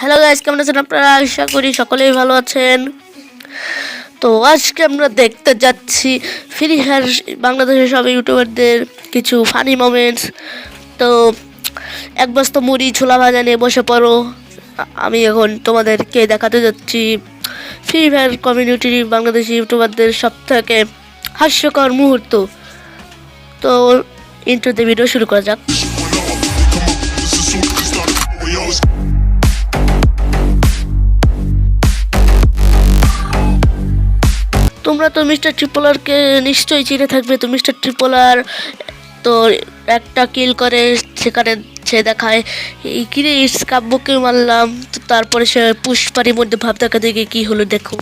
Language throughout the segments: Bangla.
হ্যালো গাইজ কেমন আছেন আপনারা? আশা করি সকলেই ভালো আছেন। তো আজকে আমরা দেখতে যাচ্ছি ফ্রি ফায়ার বাংলাদেশের সব ইউটিউবারদের কিছু ফানি মোমেন্টস তো এক বস্তা মুড়ি, ছোলা ভাজা নিয়ে বসে পড়ো। আমি এখন তোমাদেরকে দেখাতে যাচ্ছি ফ্রি ফায়ার কমিউনিটির বাংলাদেশি ইউটিউবারদের সব থেকে হাস্যকর মুহূর্ত। তো ইন্ট্রোতে ভিডিও শুরু করা যাক। তোমরা তো মিস্টার ট্রিপলারকে নিশ্চয়ই চিনে থাকবে। তো মিস্টার ট্রিপলার তো একটা কিল করে, সেখানে সে দেখায়, এই কিরে, ইটস কাব্যকে মারলাম। তো তারপরে সে পুষ্পারির মধ্যে ভাব দেখা দেখে কি হলো দেখো।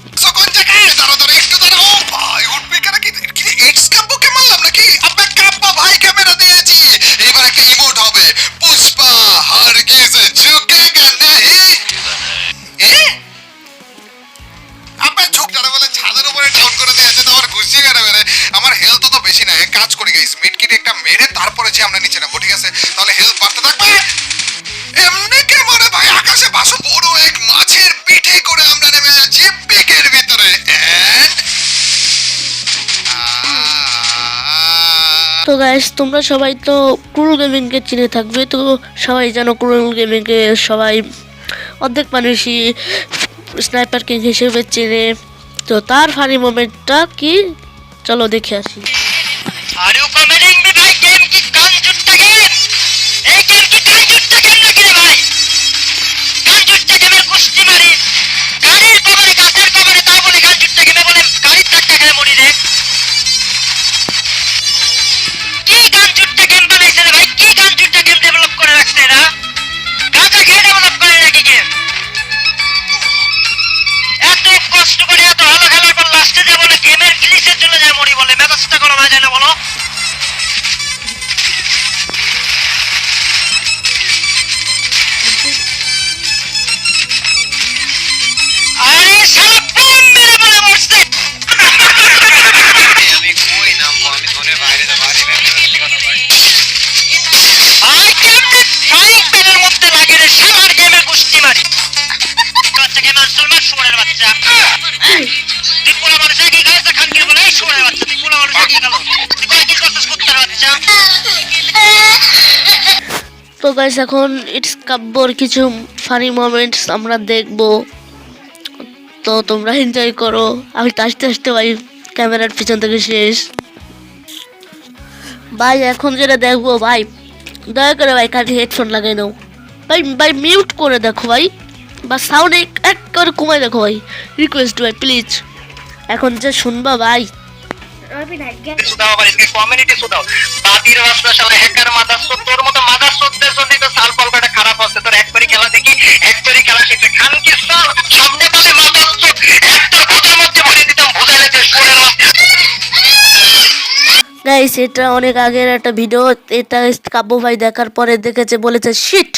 তারপরে আমরা নিচে নামবো ঠিক আছে? তাহলে হেলথ বাড়তে থাকবে। এমনি কে মনে ভাই আকাশে বাসু বড় এক মাছের পিঠে করে আমরা নেমে যাচ্ছি পিকের ভিতরে। তো গাইস তোমরা সবাই তো ক্রুল গেমিংকে চিনে থাকবে তো সবাই জানো ক্রুল গেমিংকে সবাই অর্ধেক মানুষই স্নাইপার কিং হিসেবে চেনে। তো তার ফানি মোমেন্টটা কি? চলো দেখে আসি। け盛りです。তো গাইস এখন ইটস কাব্যর কিছু ফানি মোমেন্টস আমরা দেখব। তো তোমরা এনজয় করো। আমি তো আসতে আসতে ভাই ক্যামেরার পিছন থেকে শেষ। ভাই, এখন যেটা দেখব ভাই, দয়া করে ভাই কানে হেডফোন লাগাই নাও ভাই ভাই মিউট করে দেখো ভাই। বা সাউন্ড এক করে কমাই দেখো ভাই। রিকোয়েস্ট ভাই প্লিজ এখন যে শুনবা ভাই সুদাও আবার এদিকে কমিউনিটি সুদাও বাদির রাস্তা শালা হ্যাকার মাদার তোর মতো মাদার সত্যের জন্য তো সাল খারাপ হচ্ছে তোর একবারই খেলা দেখি একবারই খেলা শিখছে খান কি সব সামনে পালে মাদার সব একটা ভোজের মধ্যে ভরে দিতাম ভোজালে যে শোনের গাইস এটা অনেক আগের একটা ভিডিও এটা কাব্য ভাই দেখার পরে দেখেছে বলেছে শিট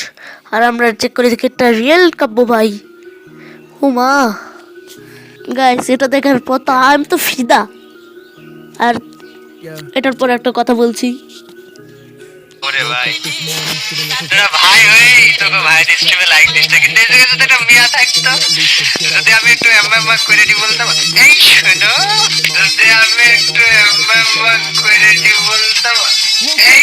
আর আমরা চেক করে দেখি এটা রিয়েল কাব্য ভাই। ও মা গাইস এটা দেখার পর তো আমি তো ফিদা। আর এটার পর একটা কথা বলছি। ওরে ভাই। তোরা ভাই তোকে ভাই স্ট্রিমে লাইক দিস কিন্তু এই জায়গায় যদি একটা মিয়া থাকতো যদি আমি একটু করে দি বলতাম এই শোনো যদি আমি একটু করে দি বলতাম এই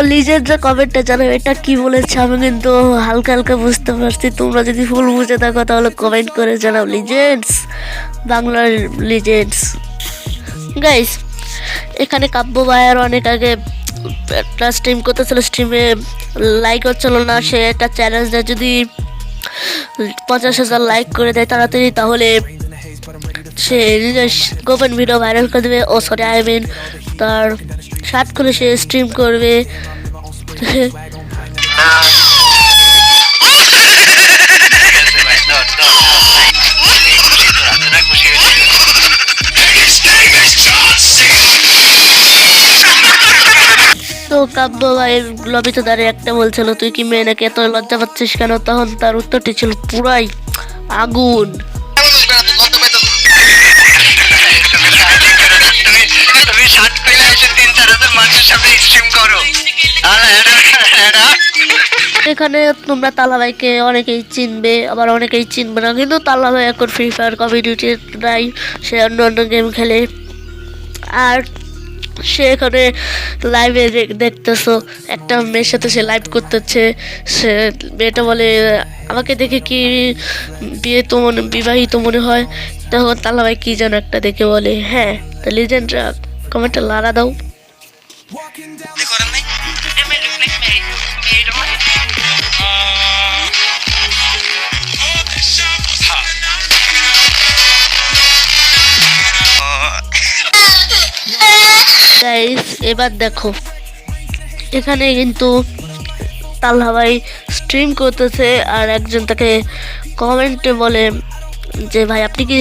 তো লিজের যে কমেন্টটা জানো, এটা কি বলেছে আমি কিন্তু হালকা হালকা বুঝতে পারছি। তোমরা যদি ফুল বুঝে থাকো, তাহলে কমেন্ট করে জানাও। লিজেন্ডস বাংলার লিজেন্ডস গাইস এখানে কাব্য ভাইয়ের অনেক আগে একটা স্ট্রিম করতেছিল স্ট্রিমে লাইক হচ্ছিল না, সে একটা চ্যালেঞ্জ দেয়। যদি পঞ্চাশ হাজার লাইক করে দেয় তাড়াতাড়ি, তাহলে সে নিজের গোপন ভিডিও ভাইরাল করে দেবে। ও সরি আই মিন তার সাত করে সে স্ট্রিম করবে। তো কাব্য লবিতে দাঁড়িয়ে একটা বলছিল, তুই কি মেয়ে নাকি এত লজ্জা পাচ্ছিস কেন? তখন তার উত্তরটি ছিল, পুরাই আগুন। এখানে তোমরা তালাভাইকে অনেকেই চিনবে, আবার অনেকেই চিনবে না, কিন্তু তালাভাই এখন ফ্রি ফায়ার কমিউনিটি নাই, সে অন্য অন্য গেম খেলে। আর সে এখানে লাইভে দেখতেছো, একটা মেয়ের সাথে সে লাইভ করতেছে, সে মেয়েটা বলে, আমাকে দেখে কি বিয়ে তো মনে, বিবাহিত মনে হয়? তখন তালাভাই কি যেন একটা দেখে বলে হ্যাঁ তা লিজেন্ডরা কমেন্টে লাড়া দাও। গাইস এবার দেখো। এখানে কিন্তু তাল্লা ভাই স্ট্রিম করতেছে আর একজন তাকে কমেন্টে বলে যে ভাই আপনি কি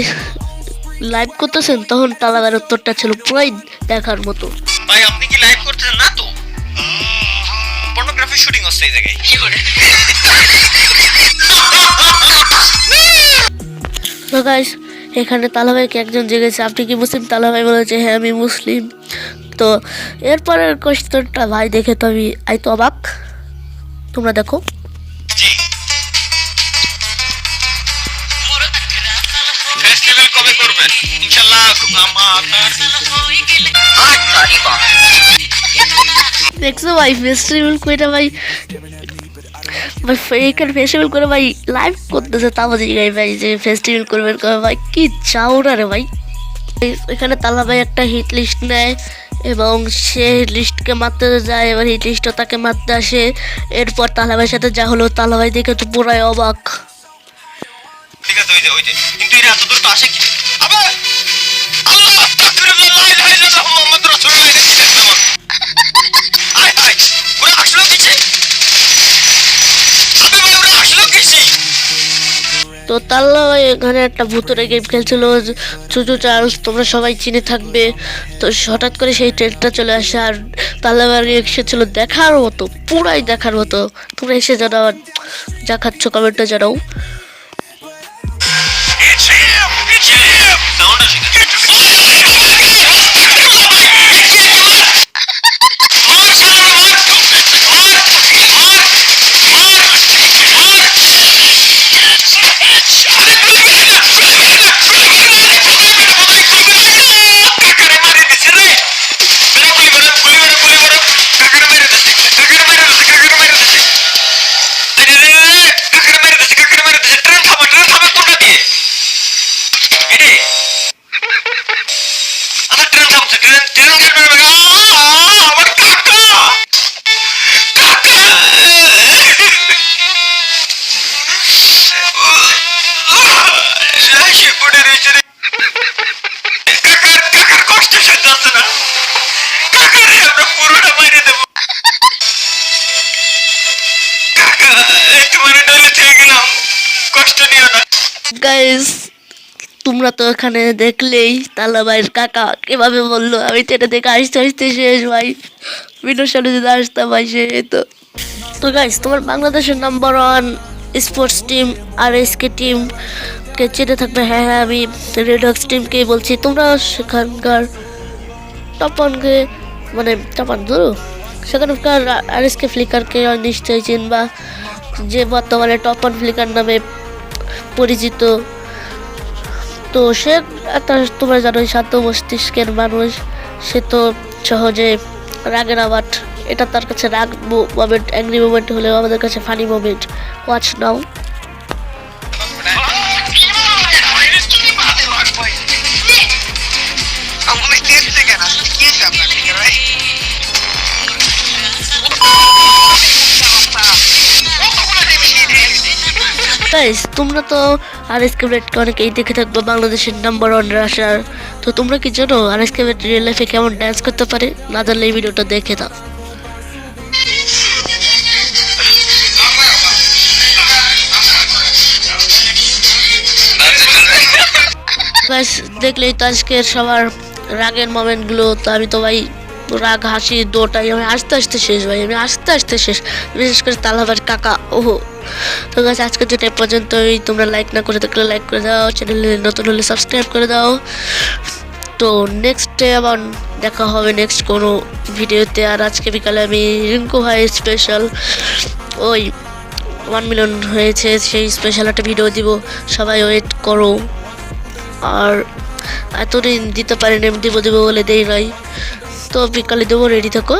লাইভ করতেছেন? তখন তাল্লা ভাইয়ের উত্তরটা ছিল পুরাই দেখার মতো। ভাই না তো? পর্নোগ্রাফি শুটিং হচ্ছে এই জায়গায়। কি করে? তো গাইস এখানে তালা ভাইকে একজন জেগেছে। আপনি কি মুসলিম? তালা ভাই বলেছে হ্যাঁ আমি মুসলিম। তো এরপরের কোয়েশ্চনটা ভাই দেখে তো আমি আই তো অবাক। তোমরা দেখো। কবে করবেন? ইনশাআল্লাহ। দেখছ ভাই ফেস্টিভ্যাল করে ভাই ভাই এইখানে ফেস্টিভ্যাল করে ভাই লাইভ করতেছে তাও জিগাই ভাই যে ফেস্টিভ্যাল করবেন ভাই কি চাও না রে ভাই এখানে তালা একটা হিট লিস্ট নেয় এবং সে লিস্টকে মারতে যায় এবার হিট লিস্টও তাকে মারতে আসে এরপর তালা ভাইয়ের সাথে যা হলো তালা ভাই দেখে তো পুরাই অবাক ঠিক আছে তো তো তাল্লা এখানে একটা ভূতরে গেম খেলছিল চুচু চার্লস তোমরা সবাই চিনে থাকবে তো হঠাৎ করে সেই ট্রেনটা চলে আসে আর তাল্লা ভাই রিয়েকশন ছিল দেখার মতো পুরাই দেখার মতো তোমরা এসে জানাও আর যা খাচ্ছ কমেন্টটা জানাও It's him! It's him! Guys তোমরা তো এখানে দেখলেই তালা ভাইয়ের কাকা কীভাবে বলল, আমি তো এটা দেখে আসতে আসতে শেষ ভাই। ভিডিওর সামনে যদি আসতাম ভাই, সে তো তো গাইস তোমার বাংলাদেশের নাম্বার ওয়ান স্পোর্টস টিম আর টিম কে চেনে থাকবে? হ্যাঁ হ্যাঁ আমি রেডক্স টিমকেই বলছি। তোমরা সেখানকার টপ ওয়ানকে মানে টপ ওয়ান ধরো সেখানকার আর এসকে ফ্লিকারকে নিশ্চয়ই চিনবা। যে বর্তমানে টপ ওয়ান ফ্লিকার নামে পরিচিত। তো সে তার, তোমরা জানোই, শান্ত মস্তিষ্কের মানুষ। সে তো সহজে রাগের বাট এটা তার কাছে রাগ মোমেন্ট অ্যাংরি মোমেন্ট হলেও আমাদের কাছে funny moment watch now guys তোমরা তো আর এস কেবলেটকে অনেকেই দেখে থাকবে, বাংলাদেশের নাম্বার ওয়ান রাশার তো তোমরা কি জানো আর এস কেবলেট রিয়েল লাইফে কেমন ডান্স করতে পারে? না জানলে এই ভিডিওটা দেখে দাও। ব্যাস দেখলেই তো আজকের সবার রাগের মোমেন্টগুলো তো আমি তো ভাই রাগ, হাসি, দোটাই, আমি আস্তে আস্তে শেষ ভাই, আমি আস্তে আস্তে শেষ। বিশেষ করে তালাবার কাকা, ওহো। তো গাছ আজকের জন্য এ পর্যন্তই। তোমরা লাইক না করে থাকলে লাইক করে দাও চ্যানেলে নতুন হলে সাবস্ক্রাইব করে দাও। তো নেক্সটে আবার দেখা হবে নেক্সট কোনো ভিডিওতে আর আজকে বিকালে আমি রিঙ্কু ভাই স্পেশাল ওই ওয়ান মিলিয়ন হয়েছে, সেই স্পেশাল একটা ভিডিও দিব। সবাই ওয়েট করো। আর এতদিন দিতে পারিনি, দিব দিব বলে দেই নাই। তো বিকালে দেবো রেডি থাকো।